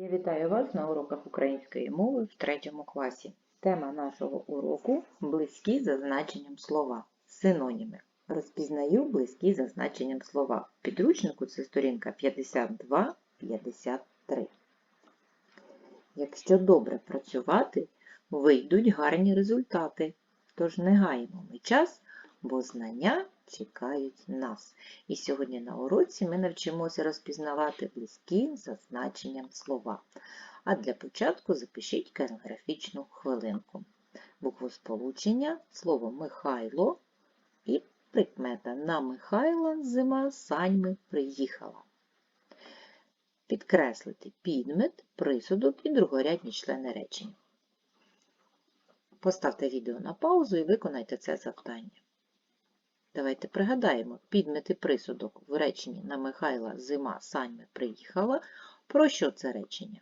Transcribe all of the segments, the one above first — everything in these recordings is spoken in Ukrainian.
Я вітаю вас на уроках української мови в третьому класі. Тема нашого уроку близькі за значенням слова. Синоніми. Розпізнаю близькі за значенням слова. В підручнику це сторінка 52-53. Якщо добре працювати, вийдуть гарні результати. Тож не гаємо ми час, бо знання чекають нас. І сьогодні на уроці ми навчимося розпізнавати близькі за значенням слова. А для початку запишіть каліграфічну хвилинку. Буквосполучення, слово Михайло і прикмета на Михайла зима саньми приїхала. Підкреслити підмет, присудок і другорядні члени речення. Поставте відео на паузу і виконайте це завдання. Давайте пригадаємо, підмети присудок в реченні на Михайла зима саньми приїхала. Про що це речення?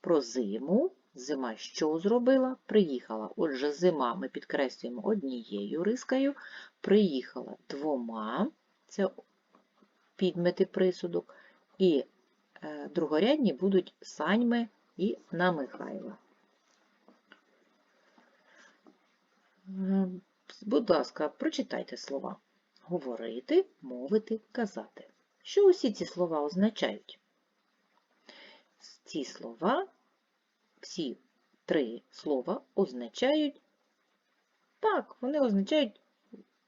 Про зиму. Зима що зробила? Приїхала. Отже, зима ми підкреслюємо однією рискою, приїхала двома, це підмети присудок, і е, другорядні будуть саньми і на Михайла. Будь ласка, прочитайте слова. Говорити, мовити, казати. Що усі ці слова означають? Ці слова, всі три слова означають, так, вони означають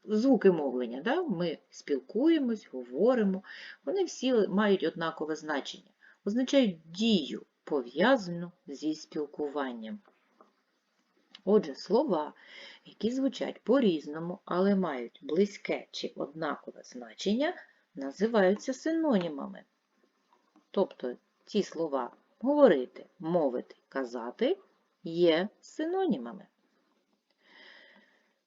звуки мовлення. Да? Ми спілкуємось, говоримо. Вони всі мають однакове значення. Означають дію, пов'язану зі спілкуванням. Отже, слова, які звучать по-різному, але мають близьке чи однакове значення, називаються синонімами. Тобто ці слова говорити, мовити, казати є синонімами.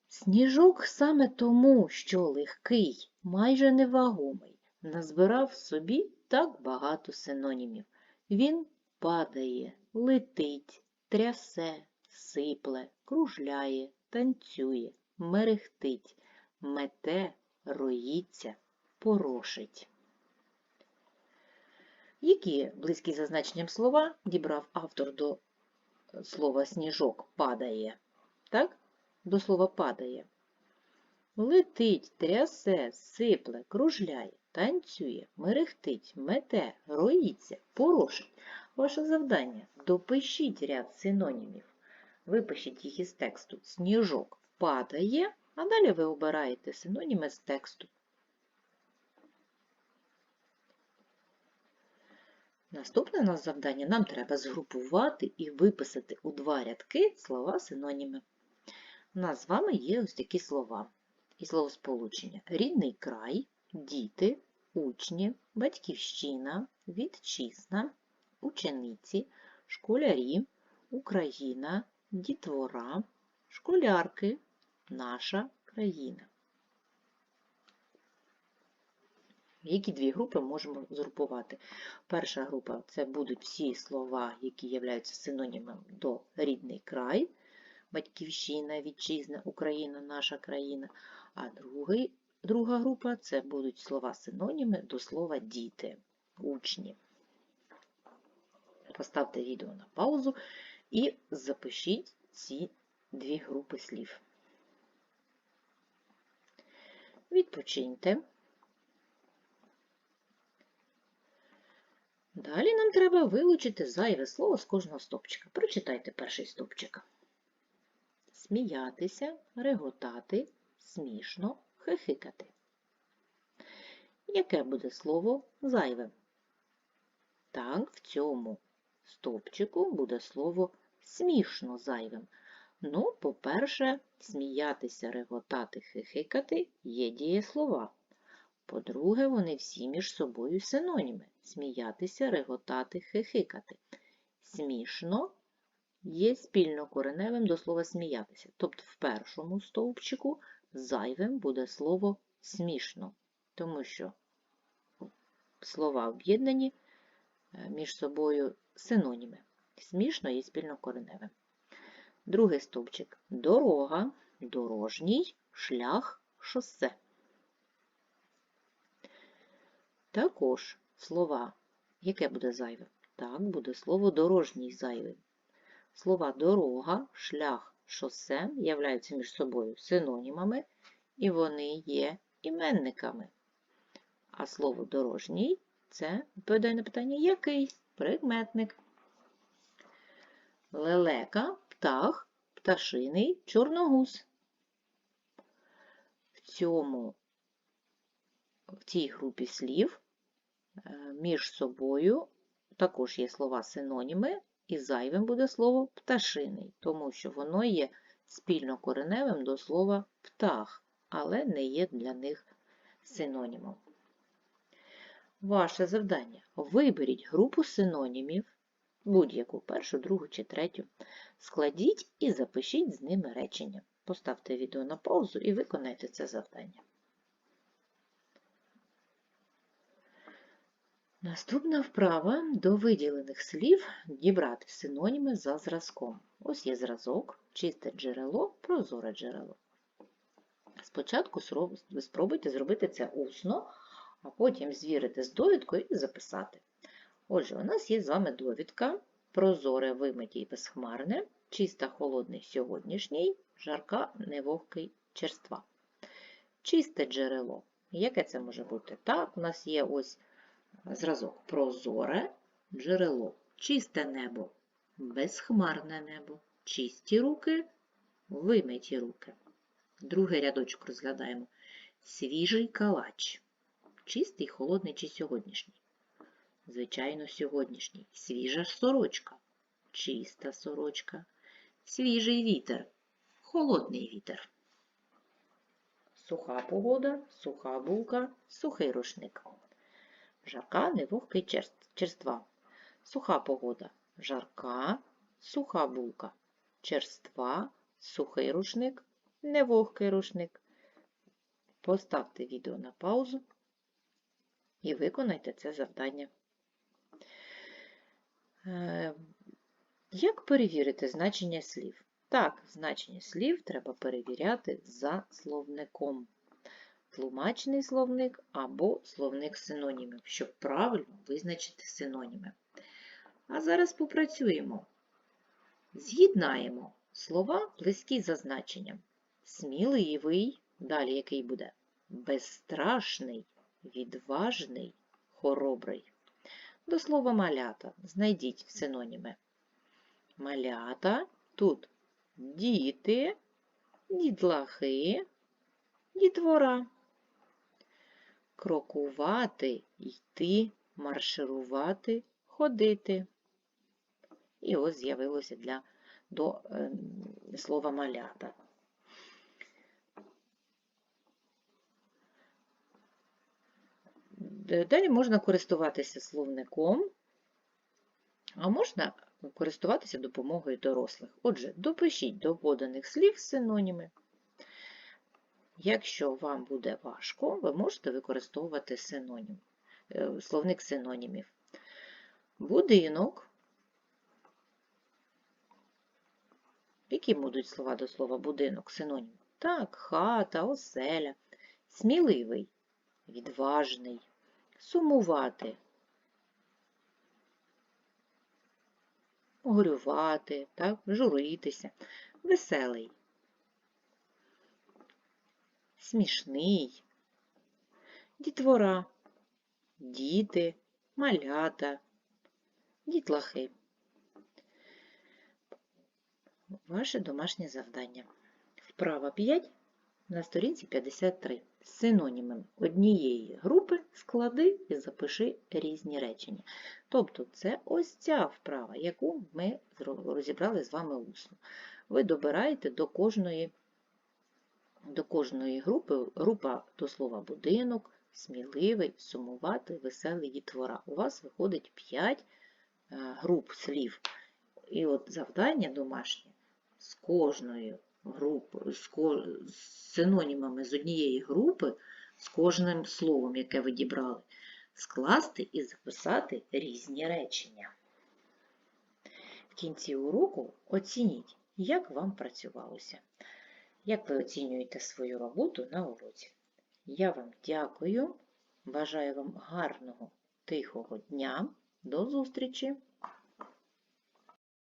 Сніжок саме тому, що легкий, майже невагомий, назбирав собі так багато синонімів. Він падає, летить, трясе, сипле, кружляє, танцює, мерехтить, мете, роїться, порошить. Які близькі за значенням слова дібрав автор до слова сніжок падає? Так? До слова падає. Летить, трясе, сипле, кружляє, танцює, мерехтить, мете, роїться, порошить. Ваше завдання допишіть ряд синонімів. Випишіть їх із тексту. Сніжок падає, а далі ви обираєте синоніми з тексту. Наступне у нас завдання нам треба згрупувати і виписати у два рядки слова синоніми. У нас з вами є ось такі слова і словосполучення. Рідний край, діти, учні, батьківщина, вітчизна, учениці, школярі, Україна, дітвора, школярки, наша країна. Які дві групи можемо згрупувати? Перша група це будуть всі слова, які являються синонімом до рідний край, батьківщина, вітчизна, Україна, наша країна. А другий, друга група це будуть слова синоніми до слова діти, учні. Поставте відео на паузу і запишіть ці дві групи слів. Відпочиньте. Далі нам треба вилучити зайве слово з кожного стопчика. Прочитайте перший стопчик. Сміятися, реготати, смішно, хихикати. Яке буде слово зайве? Так, в цьому стовпчику буде слово смішно зайвим. Ну, по-перше, сміятися, реготати, хихикати є дієслова. По-друге, вони всі між собою синоніми. Сміятися, реготати, хихикати. Смішно є спільнокореневим до слова сміятися. Тобто в першому стовпчику зайвим буде слово смішно, тому що слова об'єднані е, між собою синоніми. Смішно є спільнокореневим. Другий стовпчик дорога, дорожній, шлях, шосе. Також слова, яке буде зайве? Так, буде слово дорожній зайвим. Слова дорога, шлях, шосе являються між собою синонімами, і вони є іменниками. А слово дорожній це відповідає на питання який прикметник. Лелека, птах, пташиний, чорногуз. В цьому, в цій групі слів е, між собою також є слова синоніми, і зайвим буде слово пташиний, тому що воно є спільно кореневим до слова птах, але не є для них синонімом. Ваше завдання виберіть групу синонімів, будь-яку першу, другу чи третю, складіть і запишіть з ними речення. Поставте відео на паузу і виконайте це завдання. Наступна вправа до виділених слів дібрати синоніми за зразком. Ось є зразок, чисте джерело, прозоре джерело. Спочатку спробуйте зробити це усно, а потім звірити з довідкою і записати. Отже, у нас є з вами довідка, прозоре, вимиті і безхмарне, чиста холодний сьогоднішній, жарка невогкий черства. Чисте джерело. Яке це може бути? Так, у нас є ось зразок прозоре джерело, чисте небо, безхмарне небо, чисті руки, вимиті руки. Другий рядочок розглядаємо. Свіжий калач. Чистий, холодний чи сьогоднішній? Звичайно, сьогоднішній. Свіжа сорочка, чиста сорочка, свіжий вітер, холодний вітер. Суха погода, суха булка, сухий рушник. Жарка, невогкий черства. Суха погода. Жарка, суха булка. Черства, сухий рушник, невогкий рушник. Поставте відео на паузу і виконайте це завдання. Е, як перевірити значення слів? Так, значення слів треба перевіряти за словником. Тлумачний словник або словник синонімів, щоб правильно визначити синоніми. А зараз попрацюємо. З'єднаємо слова близькі за значенням. Сміливий, далі який буде? Безстрашний, відважний, хоробрий. До слова малята знайдіть синоніми. Малята тут діти, дітлахи, дітвора. Крокувати, йти, марширувати, ходити. І ось з'явилося для до е, слова малята. Далі можна користуватися словником, а можна користуватися допомогою дорослих. Отже, допишіть до поданих слів синоніми. Якщо вам буде важко, ви можете використовувати синонім, е, словник синонімів. Будинок. Які будуть слова до слова будинок, синонім? Так, хата, оселя, сміливий, відважний, сумувати, горювати, так, журитися, веселий, смішний, дітвора, діти, малята, дітлахи. Ваше домашнє завдання. Вправа 5 на сторінці 53. Синонімом однієї групи склади і запиши різні речення. Тобто це ось ця вправа, яку ми розібрали з вами усно. Ви добираєте до кожної до кожної групи група до слова будинок, сміливий, сумувати, веселий дітвора. У вас виходить 5 е, груп слів. І от завдання домашнє з кожною групою, з синонімами з однієї групи, з кожним словом, яке ви дібрали, скласти і записати різні речення. В кінці уроку оцініть, як вам працювалося. Як ви оцінюєте свою роботу на уроці? Я вам дякую, бажаю вам гарного, тихого дня. До зустрічі!